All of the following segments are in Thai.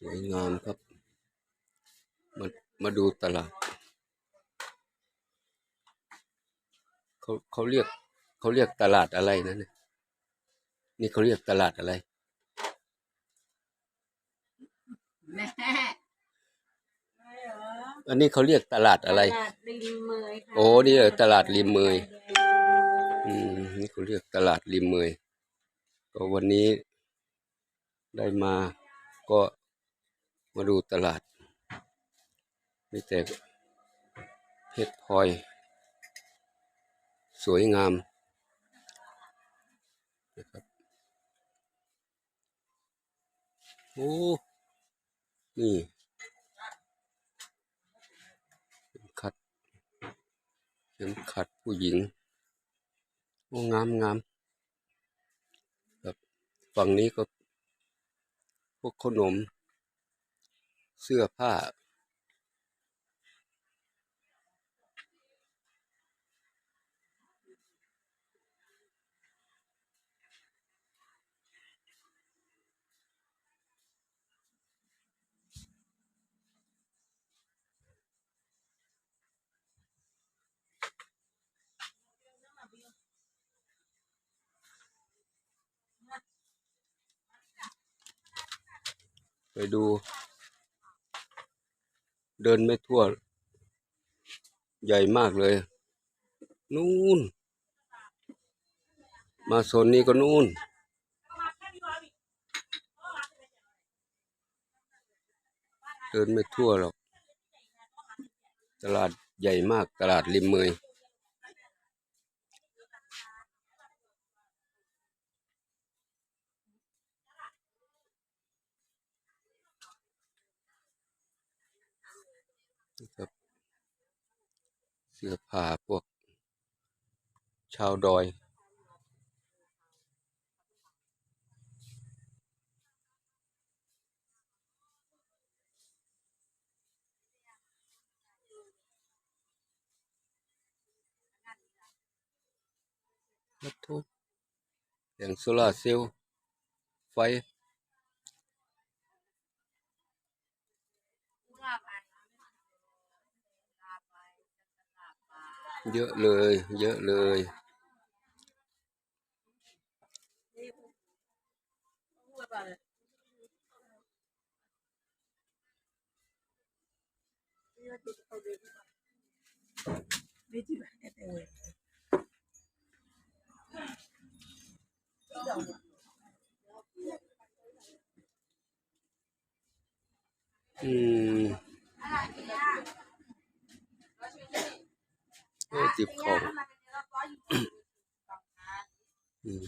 สวยงามครับ มามาดูตลาดเขาเขาเรียกเขาเรียกตลาดอะไรนะเนี่ยนี่เขาเรียกตลาดอะไรแม่อันนี้เขาเรียกตลาดอะไรตลาดริมเมยค่ะโอ้นี่เหรอตลาดริมเมย อืม นี่เขาเรียกตลาดริมเมย ก็วันนี้ ได้มาก็มาดูตลาด มีแต่เพชรพลอย สวยงามนะครับโอ้ นี่เข็มขัดเข็มขัดผู้หญิง โอ้ งามงามครับฝั่งนี้ก็ พวกขนม เสื้อผ้า ดู เดินไม่ทั่ว ใหญ่มากเลย นู่น มาโซนนี้ก็นู่น เดินไม่ทั่วหรอก ตลาดใหญ่มากตลาดริมเมย นะครับ เสื้อผ้าพวก ชาวดอยรับทุกแผงโซลาร์เซลล์ไฟ เยอะเลย เยอะเลยอื มโอ้จิบของ อืม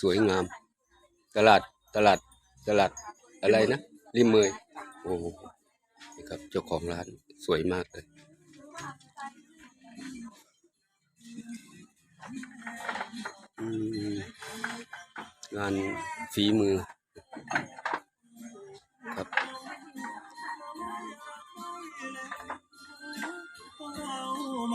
สวยงาม ตลาดตลาดตลาดอะไรนะริมเมยโอ้โหนี่ครับเจ้าของร้านสวยมากเลยอืมงานฝีมือ เราม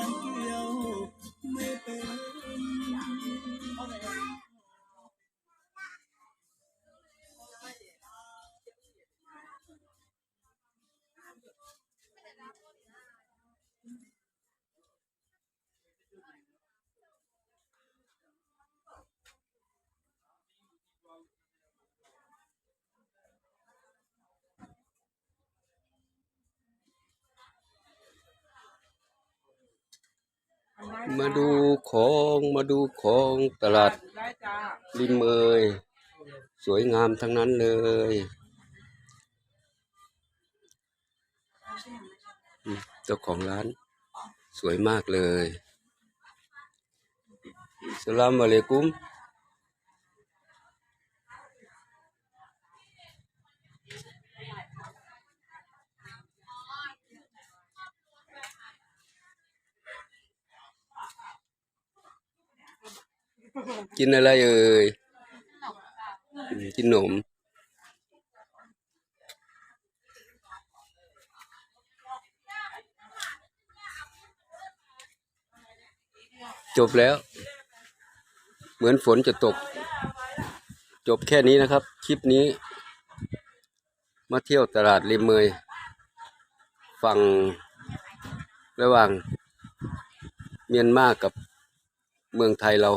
าดูของมาดูของตลาดได้จ้าริมเมยสวยงามทั้งนั้นเลยอืมเจ้าของร้าน สวยมากเลยสลามอะลัยกุม กินอะไรเอ่ย กินขนม จบแล้ว เหมือนฝนจะตก จบแค่นี้นะครับ คลิปนี้ มาเที่ยวตลาดริมเมย ฝั่งระหว่างเมียนมากับเมืองไทยเรา